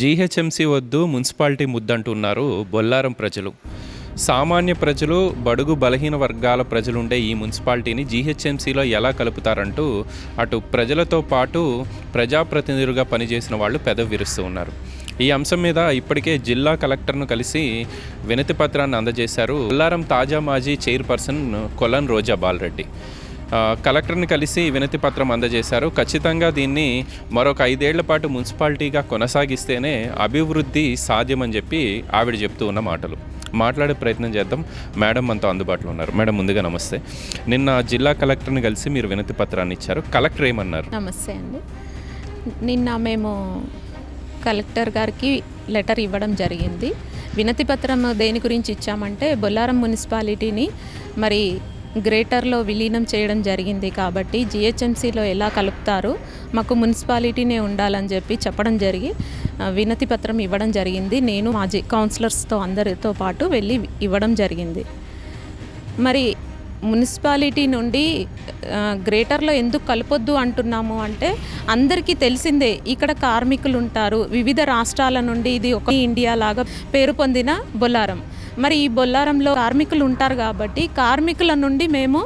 GHMC వద్దు municipality ముద్దంటున్నారు Bollaram ప్రజలు. సామాన్య ప్రజలు బడుగు బలహీన వర్గాల ప్రజలు ఉండే ఈ మున్సిపాలిటీని జీహెచ్ఎంసీలో ఎలా కలుపుతారంటూ అటు ప్రజలతో పాటు ప్రజాప్రతినిధులుగా పనిచేసిన వాళ్ళు పెదవి విరుస్తూ ఉన్నారు. ఈ అంశం మీద ఇప్పటికే జిల్లా కలెక్టర్ను కలిసి వినతి పత్రాన్ని అందజేశారు బొల్లారం తాజా మాజీ చైర్పర్సన్ కొలన్ రోజా బాలరెడ్డి. కలెక్టర్ని కలిసి వినతి పత్రం అందజేశారు. ఖచ్చితంగా దీన్ని మరొక ఐదేళ్ళ పాటు మున్సిపాలిటీగా కొనసాగిస్తేనే అభివృద్ధి సాధ్యమని చెప్పి ఆవిడ చెప్తూ ఉన్న మాటలు. మాట్లాడే ప్రయత్నం చేద్దాం. మేడం మనతో అందుబాటులో ఉన్నారు. మేడం ముందుగా నమస్తే. నిన్న జిల్లా కలెక్టర్ని కలిసి మీరు వినతి పత్రాన్ని ఇచ్చారు. కలెక్టర్ ఏమన్నారు? నమస్తే అండి. నిన్న మేము కలెక్టర్ గారికి లెటర్ ఇవ్వడం జరిగింది. వినతి పత్రం దేని గురించి ఇచ్చామంటే బొల్లారం మున్సిపాలిటీని మరి గ్రేటర్లో విలీనం చేయడం జరిగింది కాబట్టి జిహెచ్ఎంసీలో ఎలా కలుపుతారు మాకు మున్సిపాలిటీనే ఉండాలని చెప్పి చెప్పడం జరిగి వినతి పత్రం ఇవ్వడం జరిగింది. నేను మాజీ కౌన్సిలర్స్తో అందరితో పాటు వెళ్ళి ఇవ్వడం జరిగింది. మరి మున్సిపాలిటీ నుండి గ్రేటర్లో ఎందుకు కలపొద్దు అంటున్నాము అంటే అందరికీ తెలిసిందే ఇక్కడ కార్మికులు ఉంటారు వివిధ రాష్ట్రాల నుండి ఇది ఒక ఇండియా లాగా పేరు పొందిన బొల్లారం. మరి ఈ బొల్లారంలో కార్మికులు ఉంటారు కాబట్టి కార్మికుల నుండి మేము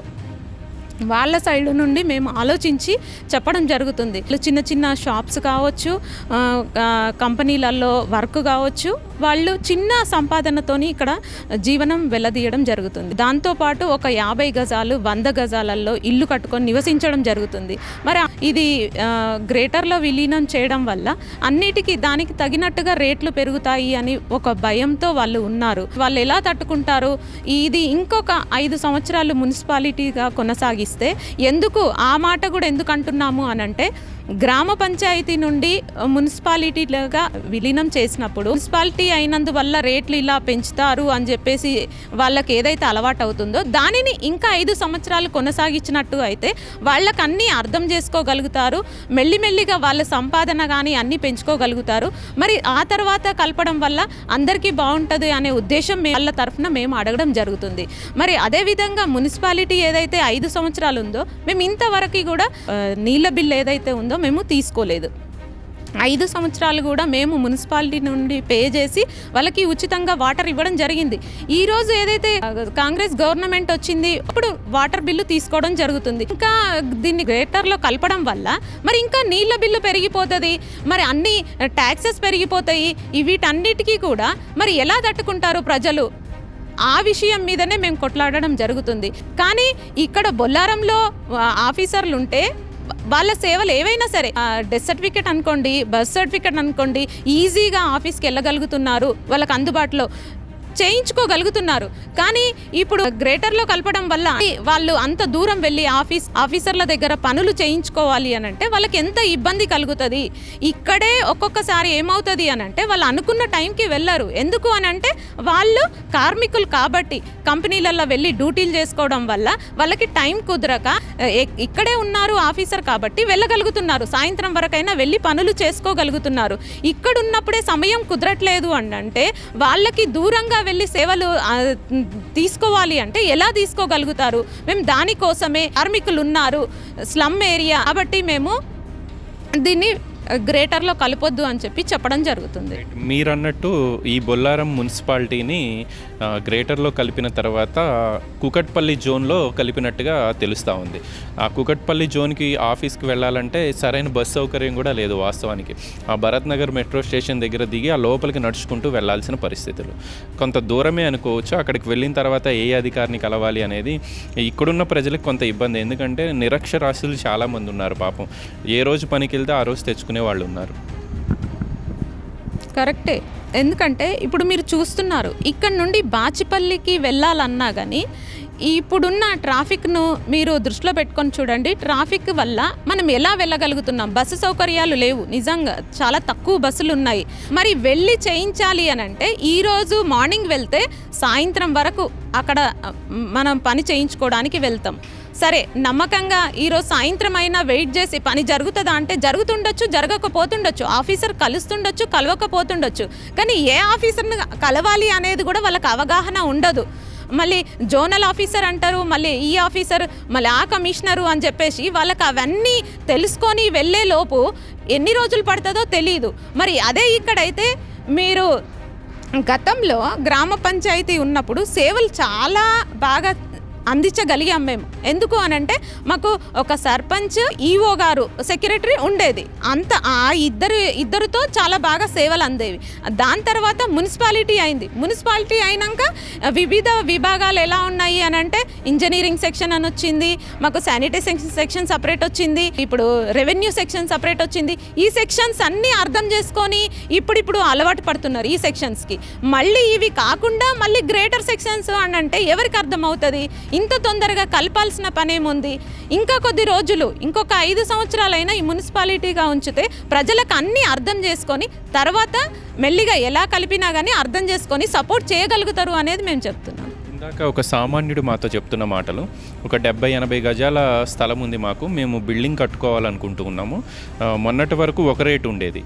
వాళ్ళ సైడ్ నుండి మేము ఆలోచించి చెప్పడం జరుగుతుంది. చిన్న చిన్న షాప్స్ కావచ్చు కంపెనీలలో వర్క్ కావచ్చు వాళ్ళు చిన్న సంపాదనతోని ఇక్కడ జీవనం వెళ్ళదీయడం జరుగుతుంది. దాంతోపాటు ఒక యాభై గజాలు వంద గజాలలో ఇల్లు కట్టుకొని నివసించడం జరుగుతుంది. మరి ఇది గ్రేటర్లో విలీనం చేయడం వల్ల అన్నిటికీ దానికి తగినట్టుగా రేట్లు పెరుగుతాయి అని ఒక భయంతో వాళ్ళు ఉన్నారు. వాళ్ళు ఎలా తట్టుకుంటారు? ఇది ఇంకొక ఐదు సంవత్సరాలు మున్సిపాలిటీగా కొనసాగి ఆలోచిస్తే ఎందుకు ఆ మాట కూడా ఎందుకు అంటున్నాము అని అంటే గ్రామ పంచాయతీ నుండి మున్సిపాలిటీలుగా విలీనం చేసినప్పుడు మున్సిపాలిటీ అయినందువల్ల రేట్లు ఇలా పెంచుతారు అని చెప్పేసి వాళ్ళకి ఏదైతే అలవాటు అవుతుందో దానిని ఇంకా ఐదు సంవత్సరాలు కొనసాగించినట్టు అయితే వాళ్ళకి అన్నీ అర్థం చేసుకోగలుగుతారు. మెల్లిమెల్లిగా వాళ్ళ సంపాదన కానీ అన్నీ పెంచుకోగలుగుతారు. మరి ఆ తర్వాత కలపడం వల్ల అందరికీ బాగుంటుంది అనే ఉద్దేశం వాళ్ళ తరఫున మేము అడగడం జరుగుతుంది. మరి అదేవిధంగా మున్సిపాలిటీ ఏదైతే ఐదు సంవత్సరాలు ఉందో మేము ఇంతవరకు కూడా నీళ్ళ బిల్లు ఏదైతే ఉందో మేము తీసుకోలేదు. ఐదు సంవత్సరాలు కూడా మేము మున్సిపాలిటీ నుండి పే చేసి వాళ్ళకి ఉచితంగా వాటర్ ఇవ్వడం జరిగింది. ఈ రోజు ఏదైతే కాంగ్రెస్ గవర్నమెంట్ వచ్చింది అప్పుడు వాటర్ బిల్లు తీసుకోవడం జరుగుతుంది. ఇంకా దీన్ని గ్రేటర్లో కలపడం వల్ల మరి ఇంకా నీళ్ళ బిల్లు పెరిగిపోతుంది. మరి అన్ని ట్యాక్సెస్ పెరిగిపోతాయి. వీటన్నిటికీ కూడా మరి ఎలా తట్టుకుంటారు ప్రజలు? ఆ విషయం మీదనే మేము కొట్లాడడం జరుగుతుంది. కానీ ఇక్కడ బొల్లారంలో ఆఫీసర్లు ఉంటే వాళ్ళ సేవలు ఏవైనా సరే డెత్ సర్టిఫికేట్ అనుకోండి బర్త్ సర్టిఫికేట్ అనుకోండి ఈజీగా ఆఫీస్కి వెళ్ళగలుగుతున్నారు వాళ్ళకి అందుబాటులో. చేయించుకోగలుగుతున్నారు. కానీ ఇప్పుడు గ్రేటర్లో కలపడం వల్ల వాళ్ళు అంత దూరం వెళ్ళి ఆఫీస్ ఆఫీసర్ల దగ్గర పనులు చేయించుకోవాలి అని అంటే వాళ్ళకి ఎంత ఇబ్బంది కలుగుతుంది? ఇక్కడే ఒక్కొక్కసారి ఏమవుతుంది అని అంటే వాళ్ళు అనుకున్న టైంకి వెళ్ళరు. ఎందుకు అని అంటే వాళ్ళు కార్మికులు కాబట్టి కంపెనీలలో వెళ్ళి డ్యూటీలు చేసుకోవడం వల్ల వాళ్ళకి టైం కుదరక ఇక్కడే ఉన్నారు ఆఫీసర్ కాబట్టి వెళ్ళగలుగుతున్నారు. సాయంత్రం వరకైనా వెళ్ళి పనులు చేసుకోగలుగుతున్నారు. ఇక్కడ ఉన్నప్పుడే సమయం కుదరట్లేదు అని అంటే వాళ్ళకి దూరంగా వెళ్ళి సేవలు తీసుకోవాలి అంటే ఎలా తీసుకోగలుగుతారు? మేము దానికోసమే కార్మికులు ఉన్నారు స్లమ్ ఏరియా. కాబట్టి మేము దీన్ని గ్రేటర్లో కలపొద్దు అని చెప్పి చెప్పడం జరుగుతుంది. మీరన్నట్టు ఈ బొల్లారం మున్సిపాలిటీని గ్రేటర్లో కలిపిన తర్వాత కుకట్పల్లి జోన్లో కలిపినట్టుగా తెలుస్తూ ఉంది. ఆ కుకట్పల్లి జోన్కి ఆఫీస్కి వెళ్ళాలంటే సరైన బస్ సౌకర్యం కూడా లేదు వాస్తవానికి. ఆ భరత్ నగర్ మెట్రో స్టేషన్ దగ్గర దిగి ఆ లోపలికి నడుచుకుంటూ వెళ్ళాల్సిన పరిస్థితులు. కొంత దూరమే అనుకోవచ్చు అక్కడికి వెళ్ళిన తర్వాత ఏ అధికారిని కలవాలి అనేది ఇక్కడున్న ప్రజలకు కొంత ఇబ్బంది. ఎందుకంటే నిరక్షరాస్యులు చాలామంది ఉన్నారు పాపం. ఏ రోజు పనికి వెళ్తే ఆ రోజు తెచ్చుకునే వాళ్ళు ఉన్నారు కరెక్టే. ఎందుకంటే ఇప్పుడు మీరు చూస్తున్నారు ఇక్కడ నుండి బాచిపల్లికి వెళ్ళాలన్నా కానీ ఇప్పుడున్న ట్రాఫిక్ను మీరు దృష్టిలో పెట్టుకొని చూడండి. ట్రాఫిక్ వల్ల మనం ఎలా వెళ్ళగలుగుతున్నాం? బస్సు సౌకర్యాలు లేవు. నిజంగా చాలా తక్కువ బస్సులు ఉన్నాయి. మరి వెళ్ళి చేయించాలి అని అంటే ఈరోజు మార్నింగ్ వెళ్తే సాయంత్రం వరకు అక్కడ మనం పని చేయించుకోవడానికి వెళ్తాం. సరే నమ్మకంగా ఈరోజు సాయంత్రం అయినా వెయిట్ చేసి పని జరుగుతుందా అంటే జరుగుతుండొచ్చు జరగకపోతుండొచ్చు. ఆఫీసర్ కలుస్తుండొచ్చు కలవకపోతుండొచ్చు. కానీ ఏ ఆఫీసర్ని కలవాలి అనేది కూడా వాళ్ళకి అవగాహన ఉండదు. మళ్ళీ జోనల్ ఆఫీసర్ అంటారు మళ్ళీ ఈ ఆఫీసర్ మళ్ళీ ఆ కమిషనరు అని చెప్పేసి వాళ్ళకి అవన్నీ తెలుసుకొని వెళ్ళే లోపు ఎన్ని రోజులు పడుతుందో తెలియదు మరి అదే ఇక్కడైతే మీరు గతంలో గ్రామ పంచాయతీ ఉన్నప్పుడు సేవలు చాలా బాగా అందించగలిగాం మేము. ఎందుకు అనంటే మాకు ఒక సర్పంచ్ ఈఓ గారు సెక్రటరీ ఉండేది. అంత ఆ ఇద్దరు ఇద్దరితో చాలా బాగా సేవలు అందేవి. దాని తర్వాత మున్సిపాలిటీ అయింది. మున్సిపాలిటీ అయినాక వివిధ విభాగాలు ఎలా ఉన్నాయి అని అంటే ఇంజనీరింగ్ సెక్షన్ అని వచ్చింది మాకు శానిటైజేషన్ సెక్షన్ సపరేట్ వచ్చింది ఇప్పుడు రెవెన్యూ సెక్షన్ సపరేట్ వచ్చింది. ఈ సెక్షన్స్ అన్నీ అర్థం చేసుకొని ఇప్పుడిప్పుడు అలవాటు పడుతున్నారు ఈ సెక్షన్స్కి. మళ్ళీ ఇవి కాకుండా మళ్ళీ గ్రేటర్ సెక్షన్స్ అని అంటే ఎవరికి అర్థమవుతుంది? ఇంత తొందరగా కలపాల్సిన పనేముంది? ఇంకా కొద్ది రోజులు ఇంకొక ఐదు సంవత్సరాలైనా ఈ మున్సిపాలిటీగా ఉంచితే ప్రజలకు అన్నీ అర్థం చేసుకొని తర్వాత మెల్లిగా ఎలా కలిపినా కానీ అర్థం చేసుకొని సపోర్ట్ చేయగలుగుతారు అనేది మేము చెప్తున్నాం. ఇందాక ఒక సామాన్యుడు మాతో చెప్తున్న మాటలు. ఒక డెబ్బై ఎనభై గజాల స్థలం ఉంది మాకు. మేము బిల్డింగ్ కట్టుకోవాలనుకుంటూ ఉన్నాము. మొన్నటి వరకు ఒక రేటు ఉండేది.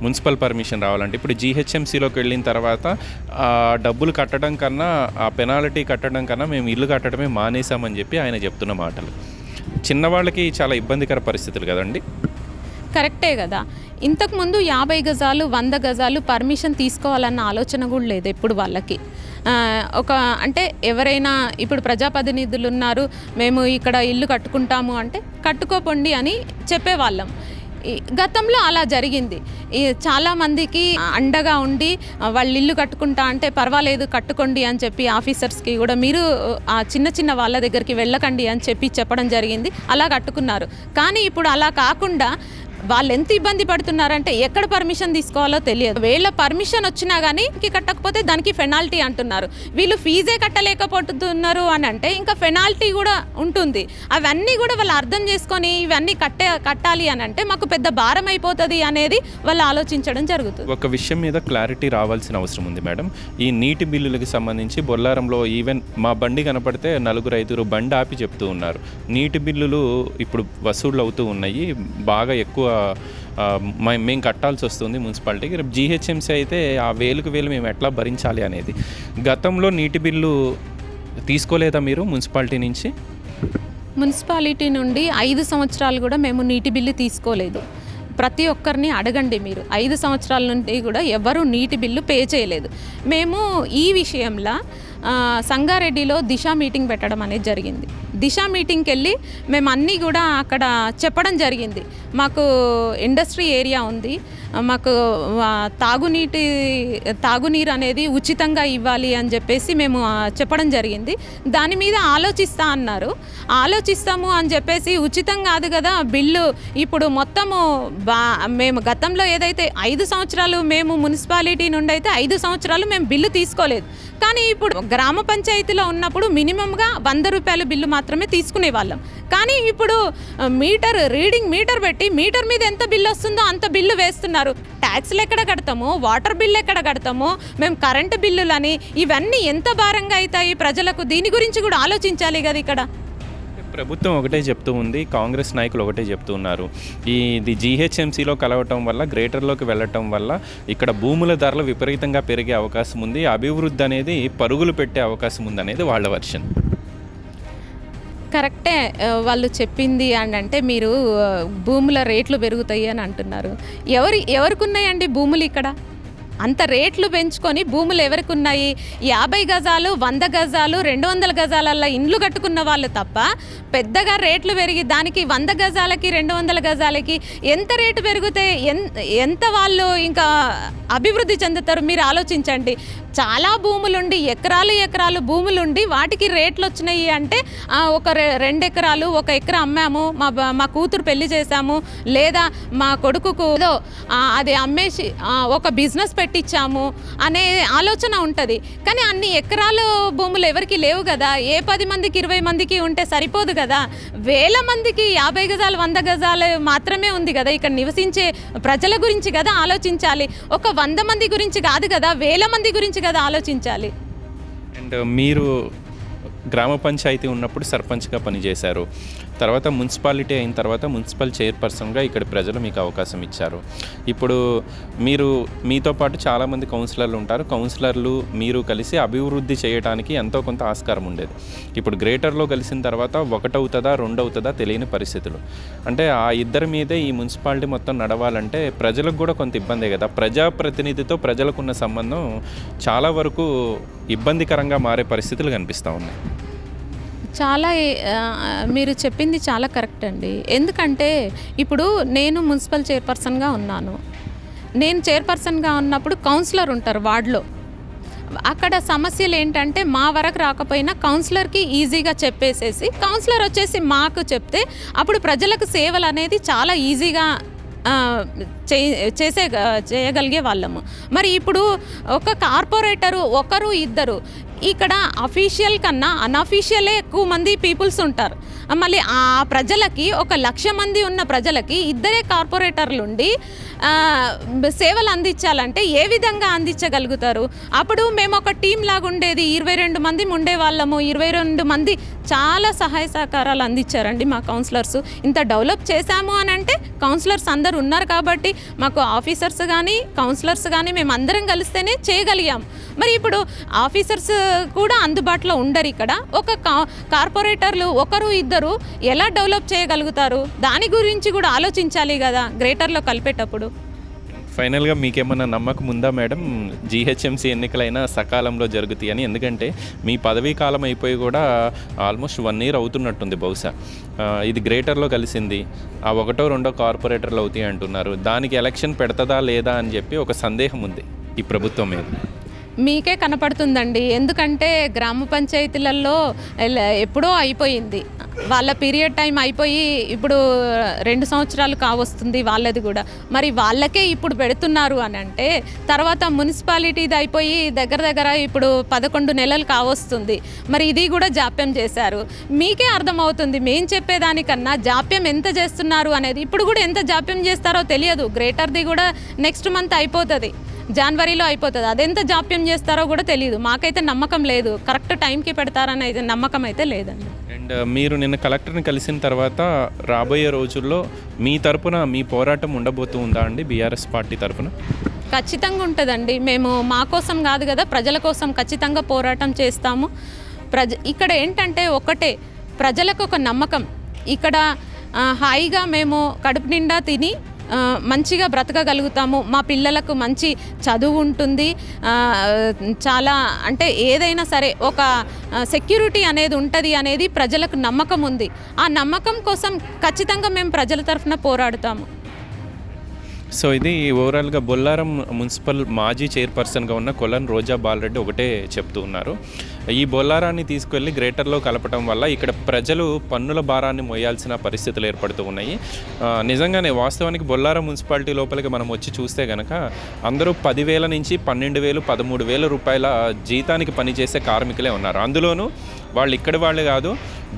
మున్సిపల్ పర్మిషన్ రావాలంటే. ఇప్పుడు జీహెచ్ఎంసీలోకి వెళ్ళిన తర్వాత ఆ డబ్బులు కట్టడం కన్నా ఆ పెనాల్టీ కట్టడం కన్నా మేము ఇల్లు కట్టడమే మానేసామని చెప్పి ఆయన చెప్తున్న మాటలు. చిన్నవాళ్ళకి చాలా ఇబ్బందికర పరిస్థితులు కదండి. కరెక్టే కదా. ఇంతకుముందు యాభై గజాలు వంద గజాలు పర్మిషన్ తీసుకోవాలన్న ఆలోచన కూడా లేదు ఎప్పుడు వాళ్ళకి. ఒక అంటే ఎవరైనా ఇప్పుడు ప్రజాప్రతినిధులు ఉన్నారు మేము ఇక్కడ ఇల్లు కట్టుకుంటాము అంటే కట్టుకోపండి అని చెప్పేవాళ్ళం. గతంలో అలా జరిగింది. ఈ చాలామందికి అండగా ఉండి వాళ్ళు ఇల్లు కట్టుకుంటా అంటే పర్వాలేదు కట్టుకోండి అని చెప్పి ఆఫీసర్స్కి కూడా మీరు ఆ చిన్న చిన్న వాళ్ళ దగ్గరికి వెళ్ళకండి అని చెప్పి చెప్పడం జరిగింది. అలా కట్టుకున్నారు. కానీ ఇప్పుడు అలా కాకుండా వాళ్ళు ఎంత ఇబ్బంది పడుతున్నారంటే ఎక్కడ పర్మిషన్ తీసుకోవాలో తెలియదు. వీళ్ళ పర్మిషన్ వచ్చినా కానీ కట్టకపోతే దానికి పెనాల్టీ అంటున్నారు. వీళ్ళు ఫీజే కట్టలేకపోతున్నారు అని అంటే ఇంకా పెనాల్టీ కూడా ఉంటుంది. అవన్నీ కూడా వాళ్ళు అర్థం చేసుకొని ఇవన్నీ కట్టే కట్టాలి అని అంటే మాకు పెద్ద భారం అయిపోతుంది అనేది వాళ్ళు ఆలోచించడం జరుగుతుంది. ఒక విషయం మీద క్లారిటీ రావాల్సిన అవసరం ఉంది మేడం. ఈ నీటి బిల్లులకి సంబంధించి బొల్లారంలో ఈవెన్ మా బండి కనపడితే నలుగురు ఐదుగురు బండి ఆపి చెప్తూ ఉన్నారు. నీటి బిల్లులు ఇప్పుడు వసూళ్ళు అవుతూ ఉన్నాయి. బాగా ఎక్కువ మేము కట్టాల్సి వస్తుంది మున్సిపాలిటీకి. రేపు జీహెచ్ఎంసీ అయితే ఆ వేలుకు వేలు మేము ఎట్లా భరించాలి అనేది. గతంలో నీటి బిల్లు తీసుకోలేదా మీరు మున్సిపాలిటీ నుంచి? మున్సిపాలిటీ నుండి ఐదు సంవత్సరాలు కూడా మేము నీటి బిల్లు తీసుకోలేదు. ప్రతి ఒక్కరిని అడగండి మీరు. ఐదు సంవత్సరాల నుండి కూడా ఎవరు నీటి బిల్లు పే చేయలేదు. మేము ఈ విషయంలో సంగారెడ్డిలో దిశ మీటింగ్ పెట్టడం అనేది జరిగింది. దిశ మీటింగ్కి వెళ్ళి మేము అన్నీ కూడా అక్కడ చెప్పడం జరిగింది. మాకు ఇండస్ట్రీ ఏరియా ఉంది. మాకు తాగునీటి తాగునీరు అనేది ఉచితంగా ఇవ్వాలి అని చెప్పేసి మేము చెప్పడం జరిగింది. దాని మీద ఆలోచిస్తా అన్నారు. ఆలోచిస్తాము అని చెప్పేసి ఉచితం కాదు కదా బిల్లు ఇప్పుడు మొత్తము బా మేము గతంలో ఏదైతే ఐదు సంవత్సరాలు మేము మున్సిపాలిటీ నుండి అయితే ఐదు సంవత్సరాలు మేము బిల్లు తీసుకోలేదు. కానీ ఇప్పుడు గ్రామ పంచాయతీలో ఉన్నప్పుడు మినిమంగా వంద రూపాయల బిల్లు మాత్రమే తీసుకునే వాళ్ళం కానీ ఇప్పుడు మీటర్ రీడింగ్ మీటర్ పెట్టి మీటర్ మీద ఎంత బిల్లు వస్తుందో అంత బిల్లు వేస్తున్నారు. ట్యాక్స్లు ఎక్కడ కడతాము? వాటర్ బిల్ ఎక్కడ కడతాము? మేము కరెంటు బిల్లులని ఇవన్నీ ఎంత భారంగా అవుతాయి ప్రజలకు? దీని గురించి కూడా ఆలోచించాలి కదా ఇక్కడ. ప్రభుత్వం ఒకటే చెప్తూ ఉంది కాంగ్రెస్ నాయకులు ఒకటే చెప్తూ ఉన్నారు. ఈ ఇది జీహెచ్ఎంసీలో కలవటం వల్ల గ్రేటర్లోకి వెళ్ళటం వల్ల ఇక్కడ భూముల ధరలు విపరీతంగా పెరిగే అవకాశం ఉంది. అభివృద్ధి అనేది పరుగులు పెట్టే అవకాశం ఉంది అనేది వాళ్ళ వర్షన్. కరెక్టే వాళ్ళు చెప్పింది అని అంటే మీరు భూముల రేట్లు పెరుగుతాయి అని అంటున్నారు. ఎవరి ఎవరికి ఉన్నాయండి భూములు ఇక్కడ? అంత రేట్లు పెంచుకొని భూములు ఎవరికి ఉన్నాయి యాభై గజాలు వంద గజాలు రెండు వందల గజాలల్లో ఇండ్లు కట్టుకున్న వాళ్ళు తప్ప పెద్దగా రేట్లు పెరిగి దానికి వంద గజాలకి రెండు వందల గజాలకి ఎంత రేటు పెరిగితే ఎన్ ఎంత వాళ్ళు ఇంకా అభివృద్ధి చెందుతారు? మీరు ఆలోచించండి. చాలా భూములుండి ఎకరాలు ఎకరాలు భూములుండి వాటికి రేట్లు వచ్చినాయి అంటే ఒక రెండు ఎకరాలు ఒక ఎకరా అమ్మాము మా మా కూతురు పెళ్ళి చేశాము లేదా మా కొడుకుకు ఏదో అది అమ్మేసి ఒక బిజినెస్ పెట్టి కట్టించాము అనే ఆలోచన ఉంటుంది. కానీ అన్ని ఎకరాలు భూములు ఎవరికి లేవు కదా. ఏ పది మందికి ఇరవై మందికి ఉంటే సరిపోదు కదా. వేల మందికి యాభై గజాలు వంద గజాలు మాత్రమే ఉంది కదా. ఇక్కడ నివసించే ప్రజల గురించి కదా ఆలోచించాలి. ఒక వంద మంది గురించి కాదు కదా వేల మంది గురించి కదా ఆలోచించాలి. అండ్ మీరు గ్రామ పంచాయతీ ఉన్నప్పుడు సర్పంచ్గా పనిచేశారు. తర్వాత మున్సిపాలిటీ అయిన తర్వాత మున్సిపల్ చైర్పర్సన్గా ఇక్కడ ప్రజలు మీకు అవకాశం ఇచ్చారు. ఇప్పుడు మీరు మీతో పాటు చాలామంది కౌన్సిలర్లు ఉంటారు. కౌన్సిలర్లు మీరు కలిసి అభివృద్ధి చేయడానికి ఎంతో కొంత ఆస్కారం ఉండేది. ఇప్పుడు గ్రేటర్లో కలిసిన తర్వాత ఒకటవుతుందా రెండవుతుందా తెలియని పరిస్థితులు. అంటే ఆ ఇద్దరి మీదే ఈ మున్సిపాలిటీ మొత్తం నడవాలంటే ప్రజలకు కూడా కొంత ఇబ్బందే కదా. ప్రజాప్రతినిధితో ప్రజలకున్న సంబంధం చాలా వరకు ఇబ్బందికరంగా మారే పరిస్థితులు కనిపిస్తూ ఉన్నాయి. చాలా మీరు చెప్పింది చాలా కరెక్ట్ అండి. ఎందుకంటే ఇప్పుడు నేను మున్సిపల్ చైర్పర్సన్గా ఉన్నాను. నేను చైర్పర్సన్గా ఉన్నప్పుడు కౌన్సిలర్ ఉంటారు వార్డులో. అక్కడ సమస్యలు ఏంటంటే మా వరకు రాకపోయినా కౌన్సిలర్కి ఈజీగా చెప్పేసేసి కౌన్సిలర్ వచ్చేసి మాకు చెప్తే అప్పుడు ప్రజలకు సేవలు అనేది చాలా ఈజీగా చేసే చేయగలిగే వాళ్ళము. మరి ఇప్పుడు ఒక కార్పొరేటరు ఒకరు ఇద్దరు. ఇక్కడ అఫీషియల్ కన్నా అన్అఫీషియలే ఎక్కువ మంది పీపుల్స్ ఉంటారు. మళ్ళీ ఆ ప్రజలకి ఒక లక్ష మంది ఉన్న ప్రజలకి ఇద్దరే కార్పొరేటర్లు ఉండి సేవలు అందించాలంటే ఏ విధంగా అందించగలుగుతారు? అప్పుడు మేము ఒక టీం లాగా ఉండేది ఇరవై రెండు మంది ఉండే వాళ్ళము. ఇరవై రెండు మంది చాలా సహాయ సహకారాలు అందించారండి మా కౌన్సిలర్స్. ఇంత డెవలప్ చేశాము అని అంటే కౌన్సిలర్స్ అందరు ఉన్నారు కాబట్టి మాకు ఆఫీసర్స్ కానీ కౌన్సిలర్స్ కానీ మేము అందరం కలిస్తేనే చేయగలిగాం. మరి ఇప్పుడు ఆఫీసర్స్ కూడా అందుబాటులో ఉండరు ఇక్కడ. ఒక కా- కార్పొరేటర్లు ఒకరు ఇద్దరు ఎలా డెవలప్ చేయగలుగుతారు? దాని గురించి కూడా ఆలోచించాలి కదా గ్రేటర్లో కలిపేటప్పుడు. ఫైనల్గా మీకేమన్నా నమ్మకం ఉందా మేడం? జీహెచ్ఎంసీ ఎన్నికలైనా సకాలంలో జరుగుతాయని ఎందుకంటే మీ పదవీ కాలం అయిపోయి కూడా ఆల్మోస్ట్ వన్ ఇయర్ అవుతున్నట్టుంది బహుశా. ఇది గ్రేటర్లో కలిసింది. ఆ ఒకటో రెండో కార్పొరేటర్లు అవుతాయి అంటున్నారు. దానికి ఎలక్షన్ పెడతదా లేదా అని చెప్పి ఒక సందేహం ఉంది ఈ ప్రభుత్వం మీద. మీకే కనపడుతుందండి. ఎందుకంటే గ్రామ పంచాయతీలలో ఎప్పుడో అయిపోయింది. వాళ్ళ పీరియడ్ టైం అయిపోయి ఇప్పుడు రెండు సంవత్సరాలు కావస్తుంది వాళ్ళది కూడా. మరి వాళ్ళకే ఇప్పుడు పెడుతున్నారు అని అంటే తర్వాత మున్సిపాలిటీది అయిపోయి దగ్గర దగ్గర ఇప్పుడు పదకొండు నెలలు కావస్తుంది. మరి ఇది కూడా జాప్యం చేశారు. మీకే అర్థమవుతుంది. మేం చెప్పేదానికన్నా జాప్యం ఎంత చేస్తున్నారు అనేది. ఇప్పుడు కూడా ఎంత జాప్యం చేస్తారో తెలియదు. గ్రేటర్ది కూడా నెక్స్ట్ మంత్ అయిపోతుంది. జనవరిలో అయిపోతుంది. అదెంత జాప్యం చేస్తారో కూడా తెలియదు మాకైతే నమ్మకం లేదు. కరెక్ట్ టైంకి పెడతారని అయితే నమ్మకం అయితే లేదండి. అండ్ మీరు నిన్న కలెక్టర్ని కలిసిన తర్వాత రాబోయే రోజుల్లో మీ తరపున మీ పోరాటం ఉండబోతూ ఉందా అండి బీఆర్ఎస్ పార్టీ తరపున? ఖచ్చితంగా ఉంటుందండి. మేము మా కోసం కాదు కదా ప్రజల కోసం ఖచ్చితంగా పోరాటం చేస్తాము. ప్రజ ఇక్కడ ఏంటంటే ఒకటే ప్రజలకు ఒక నమ్మకం. ఇక్కడ హాయిగా మేము కడుపు నిండా తిని మంచిగా బ్రతకగలుగుతాము. మా పిల్లలకు మంచి చదువు ఉంటుంది. చాలా అంటే ఏదైనా సరే ఒక సెక్యూరిటీ అనేది ఉంటుంది అనేది ప్రజలకు నమ్మకం ఉంది. ఆ నమ్మకం కోసం ఖచ్చితంగా మేము ప్రజల తరఫున పోరాడుతాము. సో ఇది ఓవరాల్గా బొల్లారం మున్సిపల్ మాజీ చైర్పర్సన్గా ఉన్న కొలన్ రోజా బాలరెడ్డి ఒకటే చెప్తూ ఉన్నారు. ఈ బొల్లారాన్ని తీసుకెళ్ళి గ్రేటర్లో కలపడం వల్ల ఇక్కడ ప్రజలు పన్నుల భారాన్ని మోయాల్సిన పరిస్థితులు ఏర్పడుతూ ఉన్నాయి. నిజంగానే వాస్తవానికి బొల్లారం మున్సిపాలిటీ లోపలికి మనం వచ్చి చూస్తే గనక అందరూ పదివేల నుంచి పన్నెండు వేలు పదమూడు వేల రూపాయల జీతానికి పనిచేసే కార్మికులే ఉన్నారు. అందులోనూ వాళ్ళు ఇక్కడ వాళ్ళే కాదు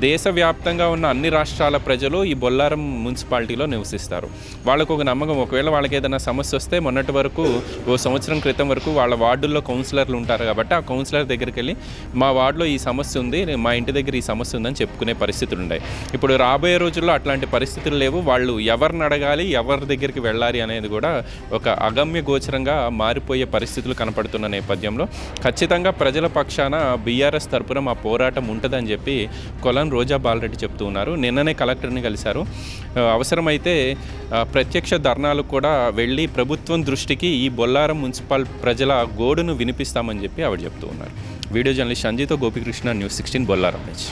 దేశవ్యాప్తంగా ఉన్న అన్ని రాష్ట్రాల ప్రజలు ఈ బొల్లారం మున్సిపాలిటీలో నివసిస్తారు. వాళ్ళకు ఒక నమ్మకం ఒకవేళ వాళ్ళకి ఏదైనా సమస్య వస్తే మొన్నటి వరకు ఓ సంవత్సరం క్రితం వరకు వాళ్ళ వార్డుల్లో కౌన్సిలర్లు ఉంటారు కాబట్టి ఆ కౌన్సిలర్ దగ్గరికి వెళ్ళి మా వార్డులో ఈ సమస్య ఉంది మా ఇంటి దగ్గర ఈ సమస్య ఉందని చెప్పుకునే పరిస్థితులు ఉన్నాయి. ఇప్పుడు రాబోయే రోజుల్లో అట్లాంటి పరిస్థితులు లేవు. వాళ్ళు ఎవరిని అడగాలి ఎవరి దగ్గరికి వెళ్ళాలి అనేది కూడా ఒక అగమ్య గోచరంగా మారిపోయే పరిస్థితులు కనపడుతున్న నేపథ్యంలో ఖచ్చితంగా ప్రజల పక్షాన బీఆర్ఎస్ తరపున మా పోరాటం ఉంటుందని చెప్పి కొల చేయాలని రోజా బాలరెడ్డి చెప్తూ ఉన్నారు. నిన్ననే కలెక్టర్ని కలిశారు. అవసరమైతే ప్రత్యక్ష ధర్నాలు కూడా వెళ్ళి ప్రభుత్వం దృష్టికి ఈ బొల్లారం మున్సిపల్ ప్రజల గోడును వినిపిస్తామని చెప్పి ఆవిడ చెప్తూ ఉన్నారు. వీడియో జర్నలిస్ట్ సంజీతో గోపికృష్ణ న్యూస్ సిక్స్టీన్ బొల్లారం నుంచి.